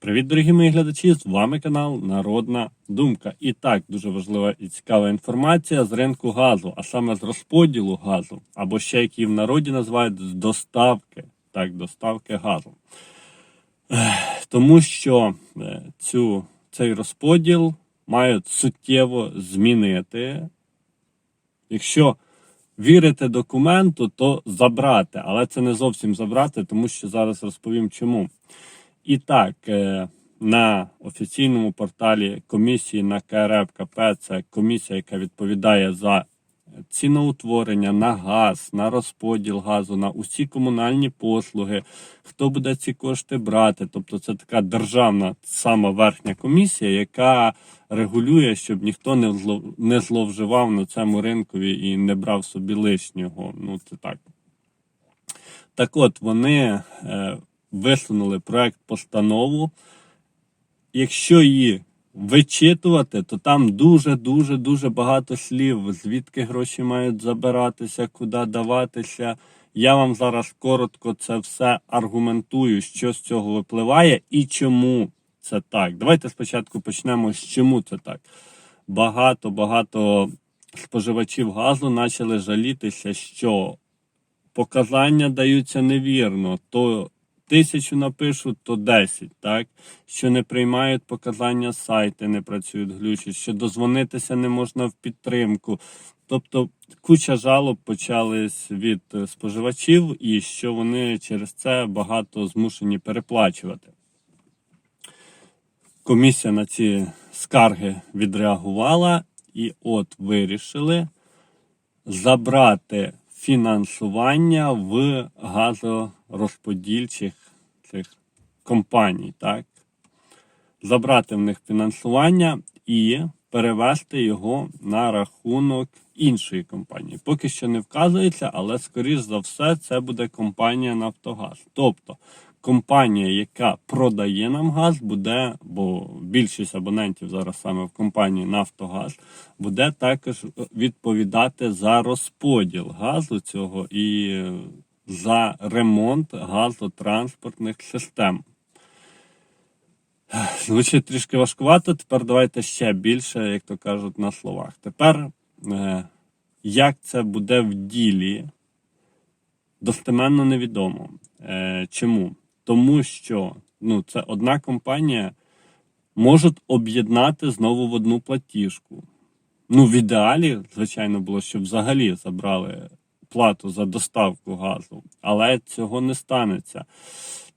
Привіт, дорогі мої глядачі! З вами канал Народна Думка. І так, дуже важлива і цікава інформація з ринку газу, а саме з розподілу газу, або ще які в народі називають з доставки, так, доставки газу. Тому що е, цю, цей розподіл мають суттєво змінити. Якщо вірити документу, то забрати, але це не зовсім забрати, тому що зараз розповім чому. І так, е, на офіційному порталі комісії на КРФ-КП, це комісія, яка відповідає за ціноутворення на газ, на розподіл газу, на усі комунальні послуги, хто буде ці кошти брати. Тобто це така державна сама верхня комісія, яка регулює, щоб ніхто не не зловживав на цьому ринкові і не брав собі лишнього. Ну, це так. Так от, вони е, висунули проект постанову. Якщо її вичитувати, то там дуже дуже багато слів, звідки гроші мають забиратися, куди даватися. Я вам зараз коротко це все аргументую, що з цього випливає і чому це так. Давайте спочатку почнемо з чому це так. Багато багато споживачів газу почали жалітися, що показання даються невірно. То тисячу напишуть, то 10, так? Що не приймають показання сайти, не працюють глючать, що дозвонитися не можна в підтримку. Тобто куча жалоб почались від е, споживачів, і що вони через це багато змушені переплачувати. Комісія на ці скарги відреагувала і от вирішили забрати фінансування в газорозподільчих цих компаній, так? Забрати в них фінансування і перевести його на рахунок іншої компанії. Поки що не вказується, але скоріш за все це буде компанія Нафтогаз. Тобто компанія, яка продає нам газ, буде, бо більшість абонентів зараз саме в компанії Нафтогаз, буде також відповідати за розподіл газу цього і е, за ремонт газотранспортних систем. Звучить трішки важкувато. Тепер давайте ще більше, як то кажуть, на словах. Тепер, е, як це буде в ділі, достеменно невідомо. Е, чому? Тому що ну, це одна компанія може об'єднати знову в одну платіжку. Ну, в ідеалі, звичайно, було, щоб взагалі забрали плату за доставку газу, але цього не станеться,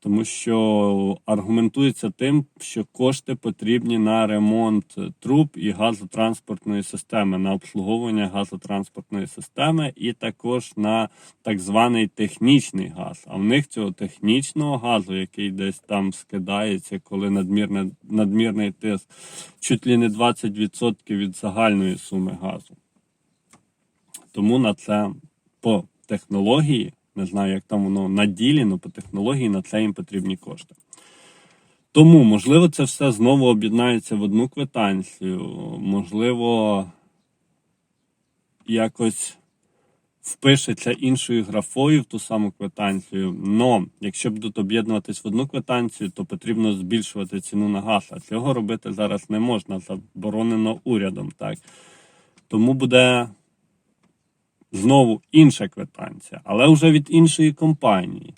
тому що аргументується тим, що кошти потрібні на ремонт труб і газотранспортної системи, на обслуговування газотранспортної системи, і також на так званий технічний газ. А в них цього технічного газу, який десь там скидається, коли надмірне, надмірний тиск, чуть ли не 20% від загальної суми газу. Тому на це по технології, не знаю, як там воно на ділі, але по технології на це їм потрібні кошти. Тому, можливо, це все знову об'єднається в одну квитанцію, можливо, якось впишеться іншою графою в ту саму квитанцію. Но якщо будуть об'єднуватись в одну квитанцію, то потрібно збільшувати ціну на газ. А цього робити зараз не можна, заборонено урядом. Так? Тому буде знову інша квитанція, але вже від іншої компанії.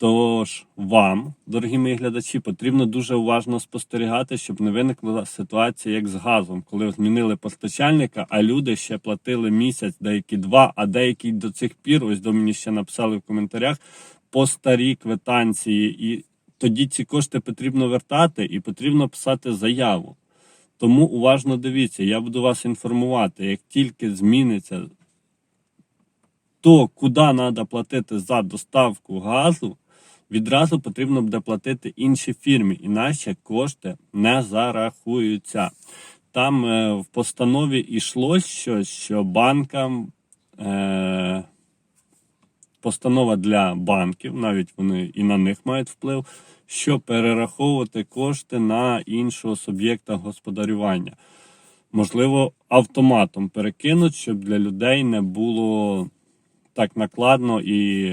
Тож вам, дорогі мої глядачі, потрібно дуже уважно спостерігати, щоб не виникла ситуація, як з газом, коли змінили постачальника, а люди ще платили місяць, деякі два, а деякі до цих пір, ось до мені ще написали в коментарях, по старій квитанції. І тоді ці кошти потрібно вертати і потрібно писати заяву. Тому уважно дивіться, я буду вас інформувати, як тільки зміниться то, куди треба платити за доставку газу, відразу потрібно буде платити іншій фірмі, іначе кошти не зарахуються. Там е, в постанові йшлось щось, що банкам е, постанова для банків, навіть вони і на них мають вплив, що перераховувати кошти на іншого суб'єкта господарювання. Можливо, автоматом перекинуть, щоб для людей не було так накладно і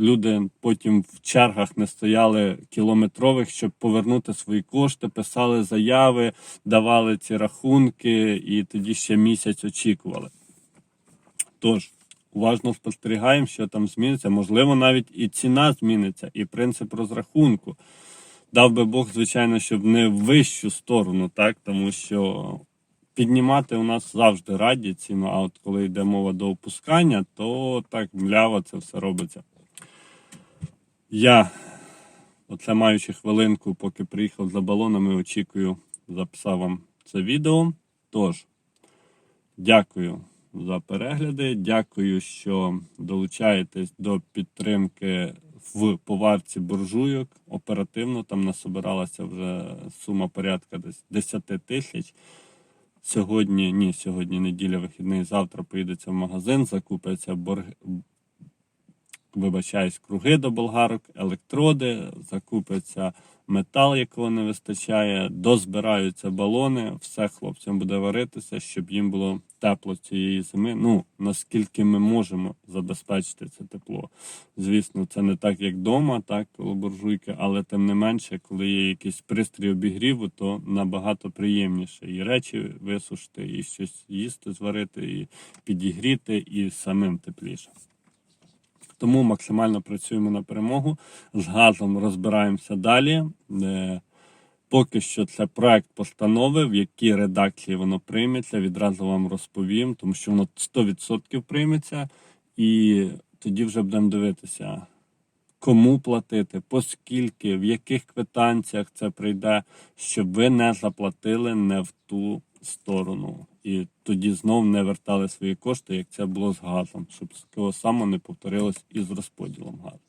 люди потім в чергах не стояли кілометрових, щоб повернути свої кошти, писали заяви, давали ці рахунки і тоді ще місяць очікували. Тож, уважно спостерігаємо, що там зміниться. Можливо, навіть і ціна зміниться, і принцип розрахунку. Дав би Бог, звичайно, щоб не в вищу сторону, так? тому що піднімати у нас завжди раді ціну, а от коли йде мова до опускання, то так мляво це все робиться. Я, оце маючи хвилинку, поки приїхав за балонами, очікую, записав вам це відео. Тож, дякую за перегляди. Дякую, що долучаєтесь до підтримки в поварці буржуйок. Оперативно там насобиралася вже сума порядка десь 10 тисяч. Сьогодні, ні, сьогодні неділя вихідний, завтра поїдеться в магазин, закупиться борг... вибачаюсь, круги до болгарок, електроди, закупиться метал, якого не вистачає, дозбираються балони, все хлопцям буде варитися, щоб їм було тепло цієї зими. Ну, наскільки ми можемо забезпечити це тепло. Звісно, це не так, як вдома, так, коло буржуйки, але тим не менше, коли є якийсь пристрій обігріву, то набагато приємніше і речі висушити, і щось їсти, зварити, і підігріти, і самим тепліше. Тому максимально працюємо на перемогу. З газом розбираємося далі. Е, Поки що це проект постанови, в якій редакції воно прийметься. Відразу вам розповім, тому що воно 100% прийметься. І тоді вже будемо дивитися, кому платити, по скільки, в яких квитанціях це прийде, щоб ви не заплатили не в ту сторону. І тоді знов не вертали свої кошти, як це було з газом, щоб такого само не повторилось і з розподілом газу.